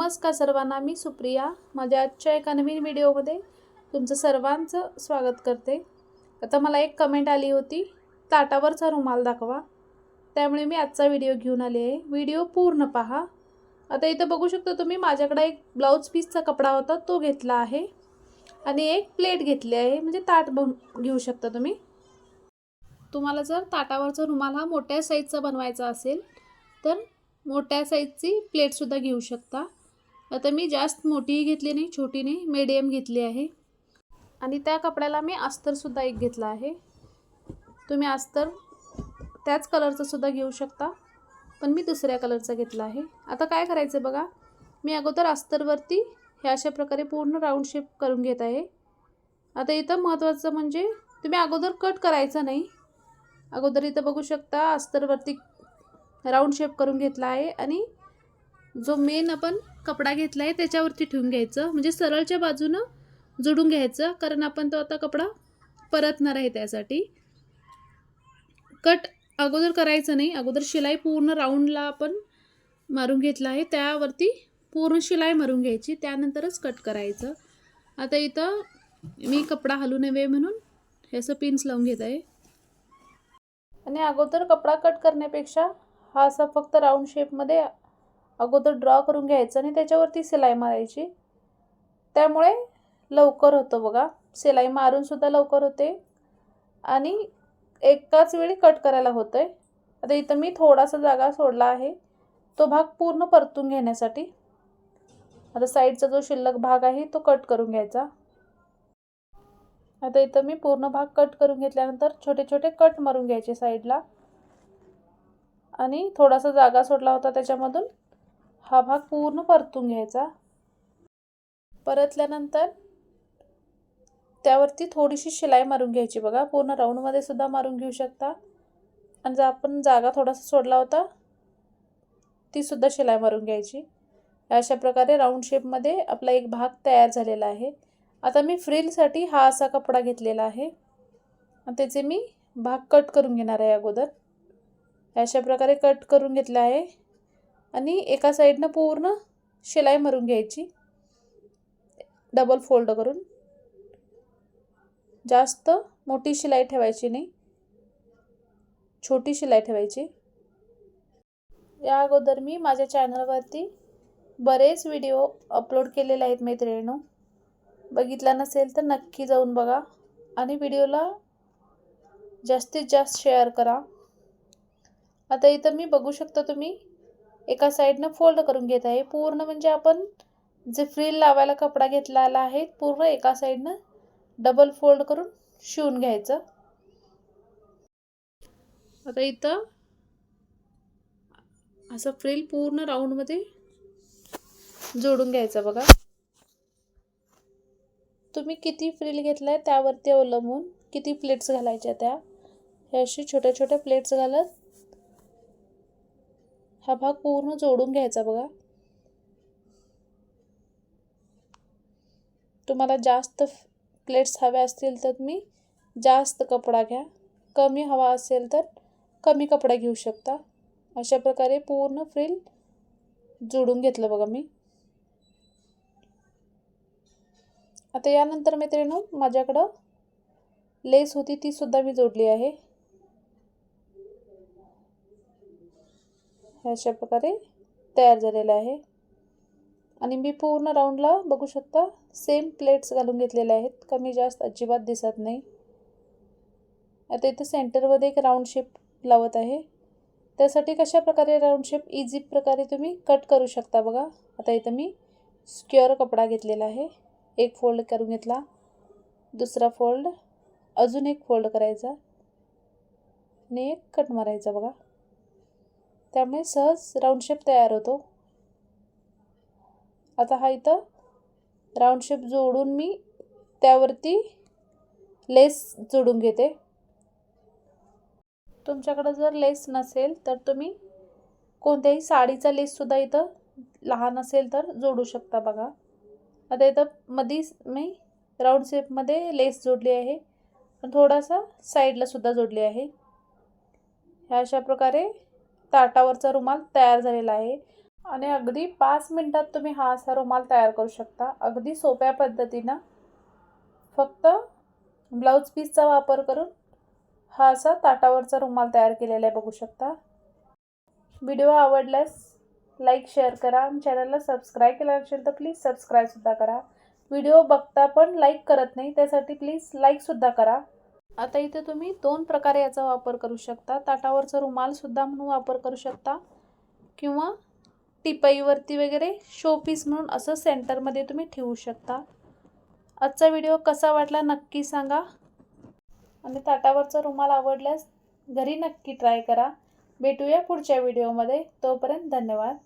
नमस्कार सर्वांना मी सुप्रिया. माझ्या आजच्या एका नवीन व्हिडिओमध्ये तुमचं सर्वांचं स्वागत करते. आता मला एक कमेंट आली होती ताटावरचा रुमाल दाखवा. त्यामुळे मी आजचा व्हिडिओ घेऊन आले आहे. व्हिडिओ पूर्ण पहा. आता इथं बघू शकता तुम्ही माझ्याकडे एक ब्लाऊज पीसचा कपडा होता तो घेतला आहे. आणि एक प्लेट घेतली आहे म्हणजे ताट बन घेऊ शकता तुम्ही. तुम्हाला जर ताटावरचा रुमाल हा मोठ्या साईजचा बनवायचा असेल तर मोठ्या साईजची प्लेटसुद्धा घेऊ शकता. आता मी जास्त मोठीही घेतली नाही छोटी नाही मीडियम घेतली आहे. आणि त्या कपड्याला मी अस्तरसुद्धा एक घेतला आहे. तुम्ही अस्तर त्याच कलरचंसुद्धा घेऊ शकता. पण मी दुसऱ्या कलरचा घेतला आहे. आता काय करायचं बघा? मी अगोदर अस्तरवरती हे अशा प्रकारे पूर्ण राऊंड शेप करून घेत आहे. आता इथं महत्त्वाचं म्हणजे तुम्ही अगोदर कट करायचं नाही. अगोदर इथं बघू शकता अस्तरवरती राऊंड शेप करून घेतला आहे. आणि जो मेन आपण कपडा घेतला आहे त्याच्यावरती ठेवून घ्यायचं. म्हणजे सरळच्या बाजूनं जोडून घ्यायचं कारण आपण तो आता कपडा परतणार आहे त्यासाठी. कट अगोदर करायचं नाही. अगोदर शिलाई पूर्ण राऊंडला आपण मारून घेतला आहे. त्यावरती पूर्ण शिलाई मारून घ्यायची. त्यानंतरच कट करायचं. आता इथं मी कपडा हलू नये म्हणून हे असं पिन्स लावून घेत आहे. आणि अगोदर कपडा कट करण्यापेक्षा हा असा फक्त राऊंड शेपमध्ये अगोदर ड्रॉ करून घ्यायचं आणि त्याच्यावरती सिलाई मारायची. त्यामुळे लवकर होतं बघा. सिलाई मारूनसुद्धा लवकर होते. आणि एकाच वेळी कट करायला होतं आहे आता इथं मी थोडासा जागा सोडला आहे. तो भाग पूर्ण परतून घेण्यासाठी. आता साईडचा जो शिल्लक भाग आहे तो कट करून घ्यायचा. आता इथं मी पूर्ण भाग कट करून घेतल्यानंतर छोटे छोटे कट मारून घ्यायचे साईडला आणि थोडासा जागा सोडला होता त्याच्यामधून. हा भाग पूर्ण परतून घ्यायचा. परतल्यानंतर त्यावरती थोडीशी शिलाई मारून घ्यायची बघा. पूर्ण राऊंडमध्ये सुद्धा मारून घेऊ शकता. आणि जर आपण जागा थोडासा सोडला होता ती सुद्धा शिलाई मारून घ्यायची. अशा प्रकारे राऊंड शेपमध्ये आपला एक भाग तयार झालेला आहे. आता मी फ्रिलसाठी हा असा कपडा घेतलेला आहे. त्याचे मी भाग कट करून घेणार आहे अगोदर. अशा प्रकारे कट करून घेतला आहे. आणि एका साईडनं पूर्ण शिलाई मारून घ्यायची. डबल फोल्ड करून. जास्त मोठी शिलाई ठेवायची नाही. छोटी शिलाई ठेवायची. या अगोदर मी माझ्या चॅनलवरती बरेच व्हिडिओ अपलोड केलेले आहेत मैत्रिणीनो. बघितला नसेल तर नक्की जाऊन बघा आणि व्हिडिओला जास्तीत जास्त शेअर करा. आता इथं मी बघू शकता तुम्ही एका साईडनं फोल्ड करून घेत आहे. पूर्ण म्हणजे आपण जे फ्रील लावायला कपडा घेतलेला आहे पूर्ण एका साईडनं डबल फोल्ड करून शिवून घ्यायचं. आता इथं असं फ्रील पूर्ण राऊंडमध्ये जोडून घ्यायचं बघा. तुम्ही किती फ्रील घेतलाय त्यावरती अवलंबून किती प्लेट्स घालायच्या त्या. हे अशी छोट्या छोट्या प्लेट्स घालत हा भाग पूर्ण जोडून घ्यायचा बघा. तुम्हाला जास्त प्लेट्स हव्या असतील तर तुम्ही जास्त कपडा घ्या. कमी हवा असेल तर कमी कपडा घेऊ शकता. अशा प्रकारे पूर्ण फ्रील जोडून घेतलं बघा मी. आता यानंतर मैत्रिणी माझ्याकडं लेस होती ती सुद्धा मी जोडली आहे. अशा प्रकारे तयार झालेलं आहे. आणि मी पूर्ण राऊंडला बघू शकता सेम प्लेट्स घालून घेतलेल्या आहेत. कमी जास्त अजिबात दिसत नाही. आता इथे सेंटरमध्ये एक राऊंड शेप लावत आहे. त्यासाठी कशा प्रकारे राऊंड शेप इझी प्रकारे तुम्ही कट करू शकता बघा. आता इथं मी स्क्युअर कपडा घेतलेला आहे. एक फोल्ड करून घेतला. दुसरा फोल्ड अजून एक फोल्ड करायचा. आणि एक कट मारायचा बघा. त्यामुळे सहज राऊंड शेप तयार होतो. आता हा इथं राऊंड शेप जोडून मी त्यावरती लेस जोडून घेते. तुमच्याकडं जर लेस नसेल तर तुम्ही कोणत्याही साडीचा लेससुद्धा इथं लहान असेल तर जोडू शकता बघा. आता इथं मधी मी राऊंड शेपमध्ये लेस जोडली आहे. पण थोडासा साईडला सुद्धा जोडली आहे. ह्या अशा प्रकारे ताटावरचा रुमाल तयार झालेला आहे. आणि अगदी पाच मिनटात तुम्ही हा असा रुमाल तयार करू शकता. अगदी सोप्या पद्धतीनं. फक्त ब्लाऊज पीसचा वापर करून हा असा ताटावरचा रुमाल तयार केलेला आहे बघू शकता. व्हिडिओ आवडल्यास लाईक शेअर करा आणि चॅनलला सबस्क्राईब केला असेल तर प्लीज सबस्क्राईबसुद्धा करा. व्हिडिओ बघता पण लाईक करत नाही त्यासाठी प्लीज लाईकसुद्धा करा. आता इथे तुम्ही दोन प्रकारे याचा वापर करू शकता. ताटावरचा रुमालसुद्धा म्हणून वापर करू शकता. किंवा टिपईवरती वगैरे शोपीस म्हणून असं सेंटरमध्ये तुम्ही ठेवू शकता. आजचा व्हिडिओ कसा वाटला नक्की सांगा. आणि ताटावरचा रुमाल आवडल्यास घरी नक्की ट्राय करा. भेटूया पुढच्या व्हिडिओमध्ये तोपर्यंत धन्यवाद.